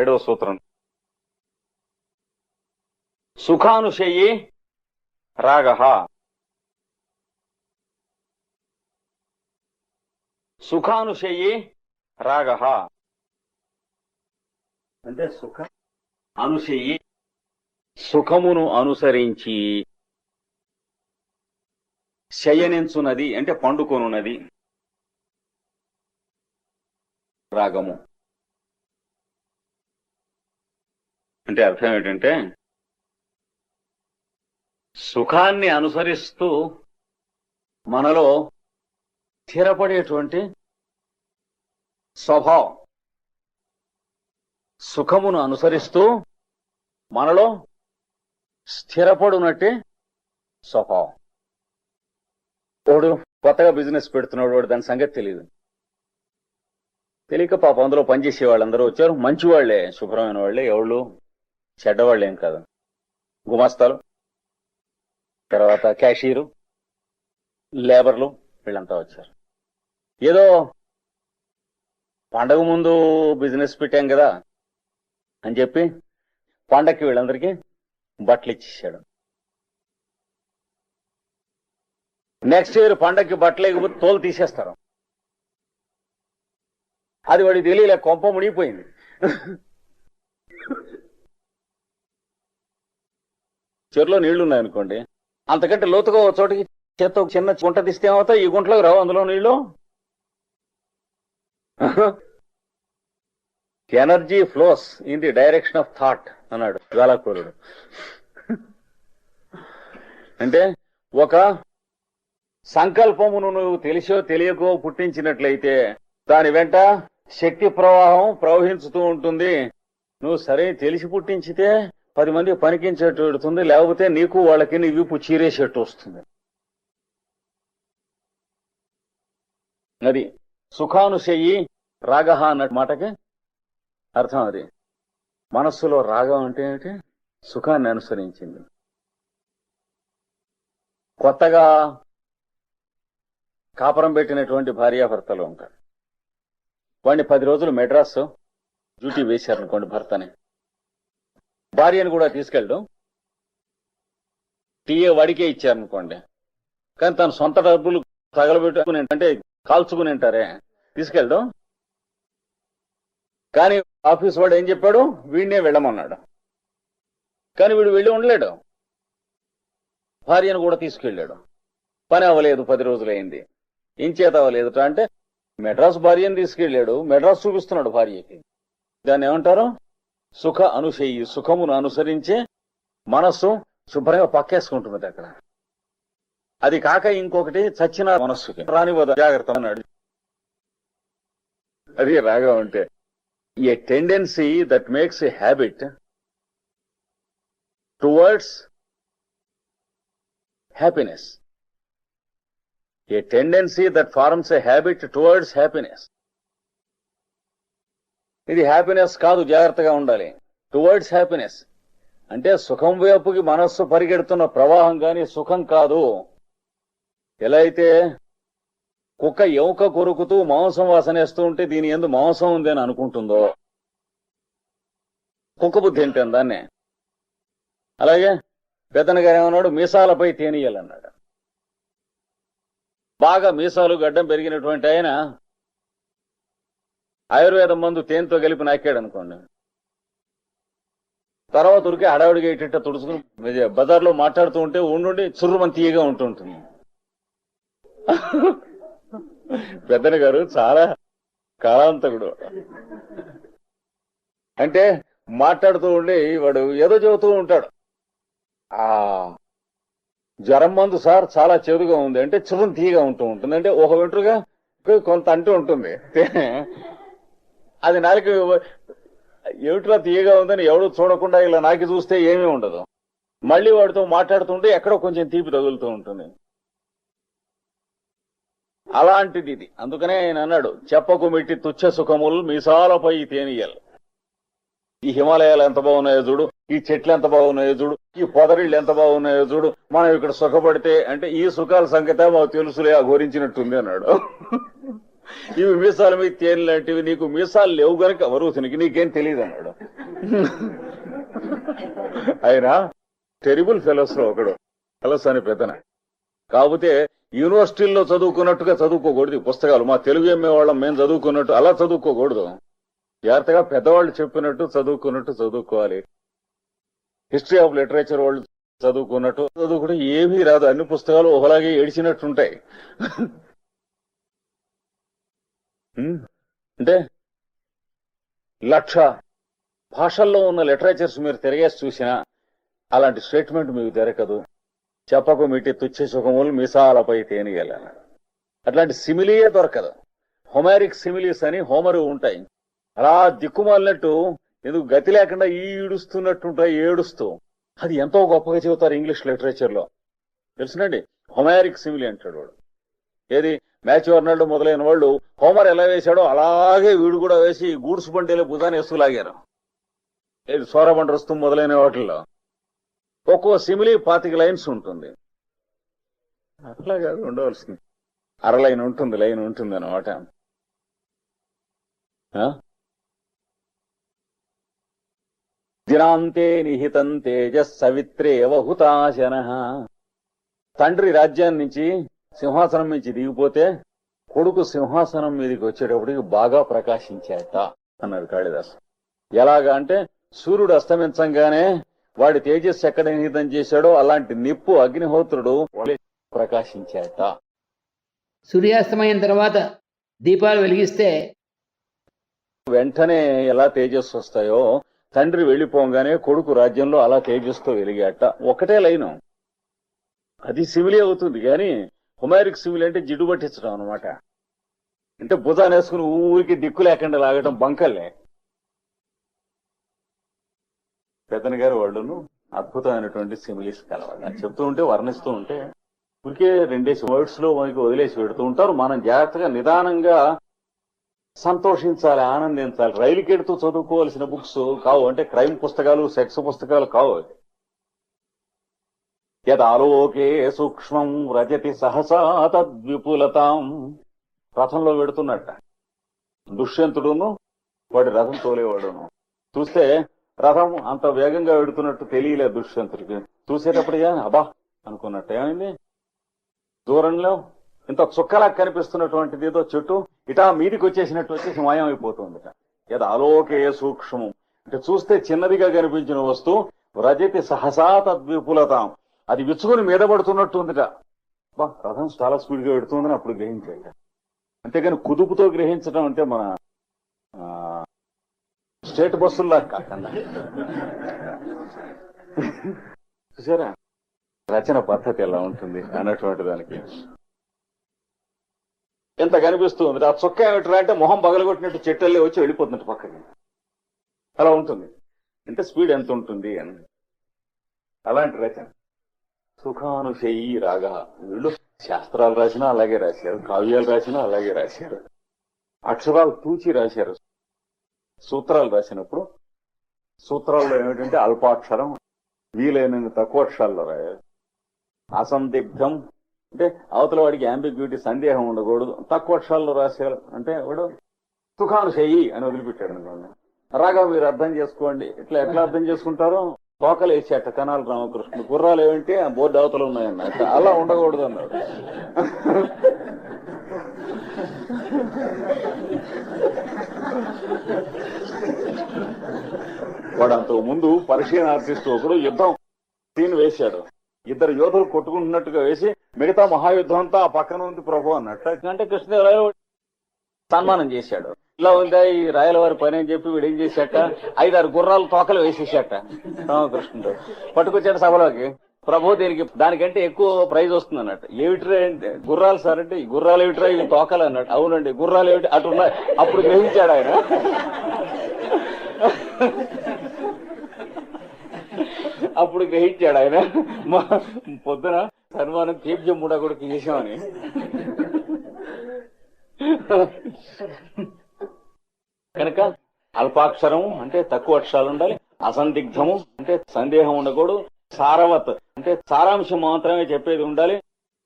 ఏడవ సూత్రం. సుఖానుశయి రాగ. సుఖానుశయి రాగ. అంటే సుఖ అనుశయి. సుఖమును అనుసరించి శయనించున్నది అంటే పండుకొనున్నది రాగము. అంటే అర్థం ఏంటంటే సుఖాన్ని అనుసరిస్తూ మనలో స్థిరపడేటువంటి స్వభావం సుఖమును అనుసరిస్తూ మనలో స్థిరపడునట్టే స్వభావం. వాడు కొత్తగా బిజినెస్ పెడుతున్నాడు వాడు దాని సంగతి తెలియదు తెలియక పాప అందులో పనిచేసే వాళ్ళందరూ వచ్చారు. మంచి వాళ్ళే శుభ్రమైన వాళ్ళే ఎవళ్ళు చెడ్డవాళ్ళు ఏం కాదు. గుమాస్తాలు తర్వాత క్యాషియరు లేబర్లు వీళ్ళంతా వచ్చారు. ఏదో పండగ ముందు బిజినెస్ పెట్టాం కదా అని చెప్పి పండగకి వీళ్ళందరికీ బట్టలు ఇచ్చేసాడు నెక్స్ట్ ఇయర్ పండగకి బట్టలు లేకపోతే తోలు తీసేస్తారు. అది వాడికి తెలియలే కొంప మునిగిపోయింది. చెరులో నీళ్ళు ఉన్నాయనుకోండి అంతకంటే లోతుగా ఒక చోటికి చేత్తో ఒక చిన్న గుంట తీస్తే ఏమవుతాయి? ఈ గుంటలోకి రావు అందులో నీళ్ళు. Energy flows in the direction of thought అన్నాడు జ్వాలాకూరుడు అంటే ఒక సంకల్పమును నువ్వు తెలిసో తెలియకో పుట్టించినట్లయితే దాని వెంట శక్తి ప్రవాహం ప్రవహించుతూ ఉంటుంది. నువ్వు సరే తెలిసి పుట్టించితే పది మంది పనికించేట్టు పెడుతుంది లేకపోతే నీకు వాళ్ళకి నీ వీపు చీరేసేట్టు వస్తుంది. అది సుఖానుశయి రాగ అన్న మాటకి అర్థం అది. మనస్సులో రాగం అంటే ఏంటి? సుఖాన్ని అనుసరించింది. కొత్తగా కాపురం పెట్టినటువంటి భార్యాభర్తలు ఉంటారు. వాడిని పది రోజులు మెడ్రాస్ డ్యూటీ వేశారనుకోండి భర్తని. భార్యను కూడా తీసుకెళ్ళడం. టీఏ వాడికే ఇచ్చారనుకోండి. కానీ తన సొంత డబ్బులు తగలబెట్టుకుని అంటే కాల్చుకుని ఉంటారే తీసుకెళ్ళడం. కానీ ఆఫీస్ వాడు ఏం చెప్పాడు? వీడినే వెళ్ళమన్నాడు. కానీ వీడు వెళ్ళి ఉండలేడు. భార్యను కూడా తీసుకెళ్ళాడు. పని అవ్వలేదు పది రోజులైంది. ఏం చేత అవ్వలేదు అంటే మెడ్రాస్ భార్యను తీసుకెళ్ళాడు. మెడ్రాస్ చూపిస్తున్నాడు భార్యకి. దాన్ని ఏమంటారు? సుఖ అనుషయి సుఖమును అనుసరించే మనస్సు శుభ్రంగా పక్కేసుకుంటుంది అక్కడ. అది కాక ఇంకొకటి చచ్చిన మనస్సుకి రానివ్వదు. జాగ్రత్త అన్నాడు. అది రాగా ఉంటే a tendency that makes a habit towards happiness a tendency that forms a habit towards happiness ఇది హ్యాపీనెస్ కాదు జాగ్రత్తగా ఉండాలి. టువర్డ్స్ హ్యాపీనెస్ అంటే సుఖం వైపుకి మనస్సు పరిగెడుతున్న ప్రవాహం కానీ సుఖం కాదు. ఎలా అయితే కుక్క ఎముక కొరుకుతూ మాంసం వాసనేస్తూ ఉంటే దీని ఎందు మాంసం ఉంది అని అనుకుంటుందో? కుక్క బుద్ధి ఏంటి దాన్నే? అలాగే పెద్దన గారు ఏమన్నాడు? మీసాలపై తేనీయాలన్నాడు బాగా మీసాలు గడ్డం పెరిగినటువంటి ఆయన ఆయుర్వేదం మందు తేనెతో కలిపి నాకాడు అనుకోండి. తర్వాత ఉరికే హడావుడిగా ఇట్ట తుడుచుకుని బజార్లో మాట్లాడుతూ ఉంటే ఉండుండి చుర్రుమని తీయగా ఉంటుంటుంది పెద్దన గారు చాలా కాలాంతకుడు. అంటే మాట్లాడుతూ ఉండి వాడు ఏదో చెబుతూ ఉంటాడు. ఆ జ్వరం మందు సార్ చాలా చెడుగా ఉంది అంటే చుర్రం తీయగా ఉంటూ ఉంటుంది. అంటే ఒక వెంట్రుగా కొంత అంటూ ఉంటుంది. అది నాలుగు ఏమిట్రా తీయగా ఉందని ఎవడు చూడకుండా ఇలా నాకి చూస్తే ఏమీ ఉండదు. మళ్ళీ వాడితో మాట్లాడుతుంటే ఎక్కడో కొంచెం తీపి తగులుతూ ఉంటుంది. అలాంటిది ఇది. అందుకనే ఆయన అన్నాడు చెప్పకు మిట్టి తుచ్చ సుఖములు మీసాలపై తేనీయలు. ఈ హిమాలయాలు ఎంత బాగున్నాయో చూడు ఈ చెట్లు ఎంత బాగున్నాయో చూడు ఈ పొదరిళ్ళు ఎంత బాగున్నాయో చూడు మనం ఇక్కడ సుఖపడితే అంటే ఈ సుఖాల సంగతే మాకు తెలుసులే అఘోరించినట్టుంది అన్నాడు. ఇవి మీసాల మీద తేనె లాంటివి నీకు మీసాలు లేవు గనక వరుసనికి నీకేం తెలియదు అన్నాడు. ఆయన టెరిబుల్ ఫెలోస్లో ఒకడు ఫెలోస్ అని పెద్దన. కాకపోతే యూనివర్సిటీల్లో చదువుకున్నట్టుగా చదువుకోకూడదు ఈ పుస్తకాలు. మా తెలుగు ఎంఏ వాళ్ళం మేము చదువుకున్నట్టు అలా చదువుకోకూడదు. జాగ్రత్తగా పెద్దవాళ్ళు చెప్పినట్టు చదువుకున్నట్టు చదువుకోవాలి. హిస్టరీ ఆఫ్ లిటరేచర్ వాళ్ళు చదువుకున్నట్టు చదువుకుంటే ఏమీ రాదు. అన్ని పుస్తకాలు ఒకలాగే ఏడిచినట్టుంటాయి. అంటే లక్ష భాషల్లో ఉన్న లిటరేచర్స్ మీరు తిరిగేసి చూసినా అలాంటి స్టేట్మెంట్ మీకు దొరకదు. చెప్పకు మిట్టి తుచ్చ సుఖములు మిసాలపై తేనిగల అట్లాంటి సిమిలియే దొరకదు. హోమారిక్ సిమిలీస్ అని హోమరు ఉంటాయి. అలా దిక్కుమాలినట్టు ఎందుకు గతి లేకుండా ఈ ఈడుస్తున్నట్టు ఉంటాయి ఏడుస్తూ. అది ఎంతో గొప్పగా చెబుతారు ఇంగ్లీష్ లిటరేచర్లో. తెలుసునండి? హొమారిక్ సిమిలి అంటాడు వాడు. ఏది? మ్యాచ్ వర్నాడు మొదలైన వాళ్ళు హోమర్ ఎలా వేశాడో అలాగే వీడు కూడా వేసి గూడ్స్ బండిలో భుజాన్ని వేస్తూ లాగారు ఏది సోరబండ మొదలైన వాటిల్లో ఒక్కో సిమిలి పాతిక లైన్స్ ఉంటుంది. అట్లా కాదు ఉండవలసింది. అర లైన్ ఉంటుంది లైన్ ఉంటుంది అనమాట దినాంతే నిహితం తేజస్ సవిత్రేవ హుతాశన తండ్రి రాజ్యాన్ని నుంచి సింహాసనం నుంచి దిగిపోతే కొడుకు సింహాసనం మీదకి వచ్చేటప్పటికి బాగా ప్రకాశించాట అన్నాడు కాళిదాసు. ఎలాగా అంటే సూర్యుడు అస్తమించంగానే వాడి తేజస్సు ఎక్కడ నిహితం చేశాడో అలాంటి నిప్పు అగ్నిహోత్రుడు ప్రకాశించాట. సూర్యాస్తమయం తర్వాత దీపాలు వెలిగిస్తే వెంటనే ఎలా తేజస్సు వస్తాయో తండ్రి వెళ్ళిపోగానే కొడుకు రాజ్యంలో అలా తేజస్సుతో వెలిగాట. ఒకటే లైను. అది సివిలి అవుతుంది కానీ కుమారికి సివిల్ అంటే జిడ్డు పట్టించడం అనమాట అంటే భుజాన్ని వేసుకుని ఊరికి దిక్కు లేకుండా లాగటం బంకల్లే. పెద్దన గారు వాళ్ళను అద్భుతమైనటువంటి సిమిలీస్ కలవాలి చెప్తూ ఉంటే వర్ణిస్తూ ఉంటే ఊరికే రెండేసి వర్డ్స్లో మనకి వదిలేసి పెడుతూ ఉంటారు. మనం జాగ్రత్తగా నిదానంగా సంతోషించాలి ఆనందించాలి. రైలుకెడుతూ చదువుకోవాల్సిన బుక్స్ కావు. అంటే క్రైమ్ పుస్తకాలు సెక్స్ పుస్తకాలు కావు యదాలోకే సూక్ష్మం రజతి సహసా తద్విపులతాం. రథంలో పెడుతున్నట్ట దుష్యంతుడును వాడి రథం తోలేవాడును. చూస్తే రథం అంత వేగంగా వెడుతున్నట్టు తెలియలే దుష్యంతుడికి. చూసేటప్పుడుగా అబ్బా అనుకున్నట్టు ఏమైంది? దూరంలో ఇంత చుక్కలా కనిపిస్తున్నటువంటిది ఏదో చెట్టు ఇటా మీదికి వచ్చేసినట్టు వచ్చేసి మాయమైపోతుంది ఏదో అలోకే సూక్ష్మం. అంటే చూస్తే చిన్నదిగా కనిపించిన వస్తువు రజతి సహసా తద్విపులతాం. అది విచ్చుకొని మీద పడుతున్నట్టు ఉందిట బా రథం చాలా స్పీడ్గా పెడుతుందని అప్పుడు గ్రహించాక అంతేగాని కుదుపుతో గ్రహించడం అంటే మన స్టేట్ బస్సుల్లా కాకుండా. చూసారా? రచన పద్ధతి ఎలా ఉంటుంది అన్నటువంటి దానికి. ఎంత కనిపిస్తుంది ఆ చొక్క ఏమిట్రా అంటే మొహం పగలగొట్టినట్టు చెట్టల్లే వచ్చి వెళ్ళిపోతున్నట్టు పక్కకి. అలా ఉంటుంది. ఎంత స్పీడ్ ఎంత ఉంటుంది అని. అలాంటి రచన. సుఖానుషయి రాగా వీళ్ళు శాస్త్రాలు రాసినా అలాగే రాశారు కావ్యాలు రాసినా అలాగే రాశారు. అక్షరాలు తూచి రాశారు. సూత్రాలు రాసినప్పుడు సూత్రాల్లో ఏమిటంటే అల్పాక్షరం వీలైన తక్కువ అక్షరాల్లో రాయాలి. అసందిగ్ధం అంటే అవతల వాడికి అంబిగ్యూటీ సందేహం ఉండకూడదు తక్కువ అక్షరాల్లో రాశారు అంటే వాడు సుఖానుషయి అని వదిలిపెట్టాడు అనుకోండి. రాగా మీరు అర్థం చేసుకోండి. ఇట్లా ఎట్లా అర్థం చేసుకుంటారో? తోకలు వేసేట కనాల రామకృష్ణ. గుర్రాలు ఏమంటే ఆ బోర్డు అవతలు ఉన్నాయన్న. అలా ఉండకూడదు అన్నాడు వాడు అంతకు ముందు పర్షియన్ ఆర్టిస్ట్ ఒకడు యుద్ధం సీన్ వేశాడు. ఇద్దరు యోధులు కొట్టుకుంటున్నట్టుగా వేసి మిగతా మహాయుద్ధం అంతా ఆ పక్కన ఉంది ప్రభు అన్నట్టు. అంటే కృష్ణదేవరాయలు సన్మానం చేశాడు. ఇట్లా ఉందా ఈ రాయలవారి పని అని చెప్పి వీడు ఏం చేశాట? ఐదారు గుర్రాలు తోకలు వేసేసాట రామకృష్ణుడు. పట్టుకొచ్చాడు సభలోకి. ప్రభు దీనికి దానికంటే ఎక్కువ ప్రైజ్ వస్తుంది అన్నట్టు. ఏమిట్రా అంటే గుర్రాలు సార్ అంటే ఈ గుర్రాలు ఏమిట్రా? ఇవి తోకలు అన్నట్టు. అవునండి గుర్రాలు ఏమిటి? అటున్నాయి అప్పుడు గ్రహించాడు ఆయన. అప్పుడు గ్రహించాడు ఆయన. మా పొద్దున సన్మానం తీర్చం కూడా కూడా చేసామని కనుక అల్పాక్షరం అంటే తక్కువ అక్షరాలు ఉండాలి అసందిగ్ధము అంటే సందేహం ఉండకూడదు సారవత్ అంటే సారాంశం మాత్రమే చెప్పేది ఉండాలి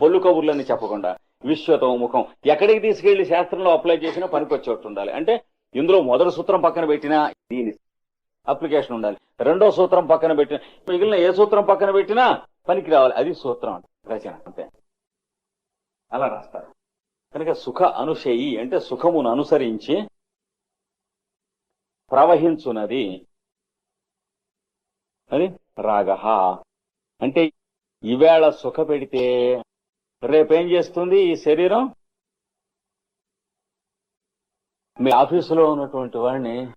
పొల్లు కబుర్లని చెప్పకుండా విశ్వతో ముఖం. ఎక్కడికి తీసుకెళ్ళి శాస్త్రంలో అప్లై చేసినా పనికొచ్చేట్టు ఉండాలి. అంటే ఇందులో మొదటి సూత్రం పక్కన పెట్టినా దీని అప్లికేషన్ ఉండాలి. రెండో సూత్రం పక్కన పెట్టిన మిగిలిన ఏ సూత్రం పక్కన పెట్టినా పనికి రావాలి. అది సూత్రం అంటే రచన అంతే. అలా రాస్తారు. కనుక సుఖ అనుశయి అంటే సుఖమును అనుసరించి ప్రవహించున్నది అది రాగ అంటే ఈవేళ సుఖ పెడితే రేపేం చేస్తుంది ఈ శరీరం? మీ ఆఫీసులో ఉన్నటువంటి వాడిని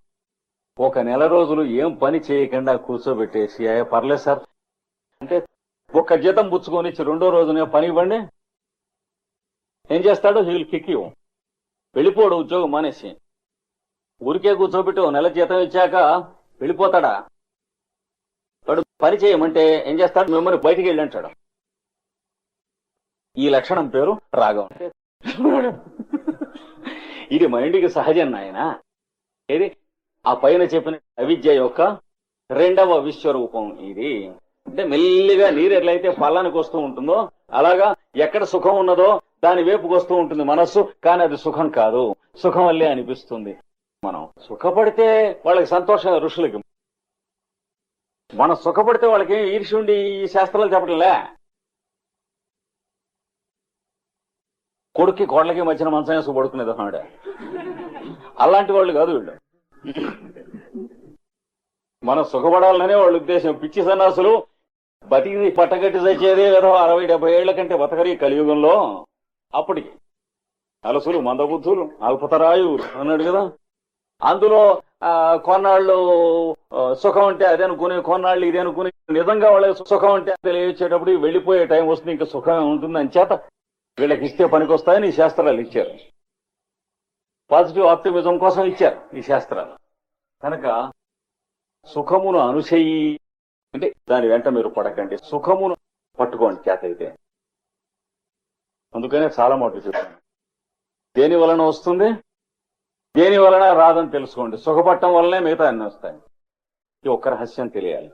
ఒక నెల రోజులు ఏం పని చేయకుండా కూర్చోబెట్టేసి "అయ్యా, పర్లేదు సార్. అంటే ఒక్క జీతం పుచ్చుకొని రెండో రోజునే పని ఇవ్వండి. ఏం చేస్తాడు? హీల్ కిక్ యూ వెళ్ళిపోడు ఉద్యోగం మానేసి. ఊరికే కూర్చోబెట్టి నెల జీతం ఇచ్చాక వెళ్ళిపోతాడా? వాడు పని చేయమంటే ఏం చేస్తాడు? మిమ్మల్ని బయటికి వెళ్ళి అంటాడు. ఈ లక్షణం పేరు రాగం ఇది మైండ్కి సహజం నాయన. ఏది? ఆ పైన చెప్పిన అవిద్య యొక్క రెండవ విశ్వరూపం ఇది. అంటే మెల్లిగా నీరు ఎట్లయితే పల్లానికి వస్తూ ఉంటుందో అలాగా ఎక్కడ సుఖం ఉన్నదో దాని వైపుకి వస్తూ ఉంటుంది మనస్సు కానీ అది సుఖం కాదు. సుఖం వల్లే అనిపిస్తుంది. మనం సుఖపడితే వాళ్ళకి సంతోషం ఋషులకి. మనం సుఖపడితే వాళ్ళకి ఈర్షి ఉండి ఈ శాస్త్రాలు చెప్పడంలే. కొడుక్కి కోడలకి మధ్యన మంచం వేసుకు పడుకునేది అన్నాడు అలాంటి వాళ్ళు కాదు వీళ్ళు. మనం సుఖపడాలనే వాళ్ళ ఉద్దేశం. పిచ్చి సన్నాసులు బతికి పట్టగట్టి చచ్చేదే కదా అరవై డెబ్బై ఏళ్ళ కంటే బతకరి కలియుగంలో. అప్పటికి అలసులు మందబుద్ధులు అల్పతరాయువులు అన్నాడు కదా. అందులో ఆ, కొన్నాళ్ళు సుఖం అంటే అదే అనుకుని కొన్నాళ్ళు ఇది అనుకుని నిజంగా వాళ్ళకి సుఖం అంటే తెలియచేటప్పుడు వెళ్ళిపోయే టైం వస్తుంది ఇంకా సుఖం ఉంటుంది అని చేత వీళ్ళకి ఇస్తే పనికొస్తాయని ఈ శాస్త్రాలు ఇచ్చారు. పాజిటివ్ ఆప్టిమిజం కోసం ఇచ్చారు ఈ శాస్త్రాలు. కనుక సుఖమును అనుసయి అంటే దాని వెంట మీరు పడకండి. సుఖమును పట్టుకోండి చేత అయితే అందుకనే చాలా మాట చెప్తాను దేని వలన వస్తుంది? దేని వలన రాదని తెలుసుకోండి. సుఖపట్టం వల్లనే మిగతా అన్ని వస్తాయి. ఇది ఒక్క రహస్యం తెలియాలి.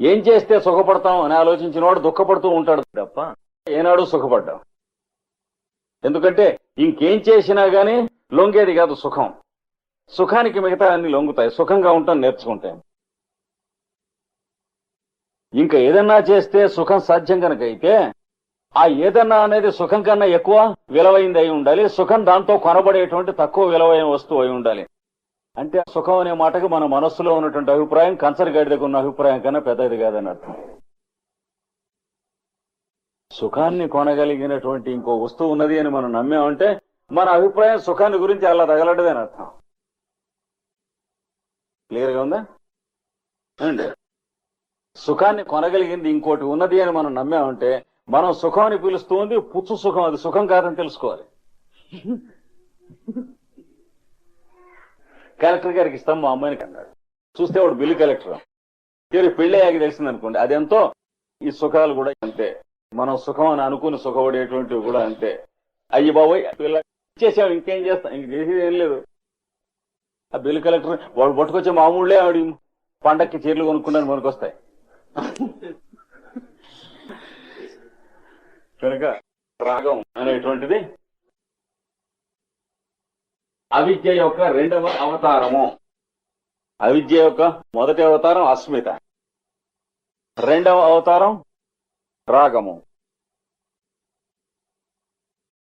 ఏం చేస్తే సుఖపడతాం అని ఆలోచించిన వాడు దుఃఖపడుతూ ఉంటాడు తప్ప ఏనాడు సుఖపడ్డాం. ఎందుకంటే ఇంకేం చేసినా గానీ లొంగేది కాదు సుఖం. సుఖానికి మిగతా అన్ని లొంగుతాయి. సుఖంగా ఉంటాం నేర్చుకుంటాం. ఇంకా ఏదన్నా చేస్తే సుఖం సాధ్యం కనుక అయితే ఆ ఏదన్నా అనేది సుఖం కన్నా ఎక్కువ విలువైంది అయి ఉండాలి. సుఖం దాంతో కొనబడేటువంటి తక్కువ విలువైన వస్తువు అయి ఉండాలి. అంటే సుఖం అనే మాటకు మన మనస్సులో ఉన్నటువంటి అభిప్రాయం కంచర్ దగ్గర ఉన్న అభిప్రాయం కన్నా పెద్దది కాదని అర్థం. సుఖాన్ని కొనగలిగినటువంటి ఇంకో వస్తువు ఉన్నది అని మనం నమ్మామంటే మన అభిప్రాయం సుఖాన్ని గురించి అలా తగలడదని అర్థం. క్లియర్గా ఉందా? అండి సుఖాన్ని కొనగలిగింది ఇంకోటి ఉన్నది అని మనం నమ్మామంటే మనం సుఖం అని పిలుస్తూ ఉంది పుచ్చు సుఖం అది సుఖం కాదని తెలుసుకోవాలి. కలెక్టర్ గారికి ఇస్తాం మా అమ్మాయిని అన్నాడు చూస్తే వాడు బిల్లు కలెక్టర్. తీరు పెళ్ళయ్యాక తెలిసింది అనుకోండి అదెంతో? ఈ సుఖాలు కూడా అంతే. మనం సుఖం అని అనుకుని సుఖపడేటువంటివి కూడా అంతే. అయ్యి బాబోయ్ పిల్ల ఇచ్చేసాం ఇంకేం చేస్తాం? ఇంక చేసేది ఏం లేదు. ఆ బిల్లు కలెక్టర్ వాడు పట్టుకొచ్చే మామూళ్ళే ఆవిడ పండక్కి చీరలు కొనుక్కున్నాను మనకొస్తాయి. కనుక రాగం అనేటువంటిది అవిద్య యొక్క రెండవ అవతారము. అవిద్య యొక్క మొదటి అవతారం అస్మిత. రెండవ అవతారం రాగము.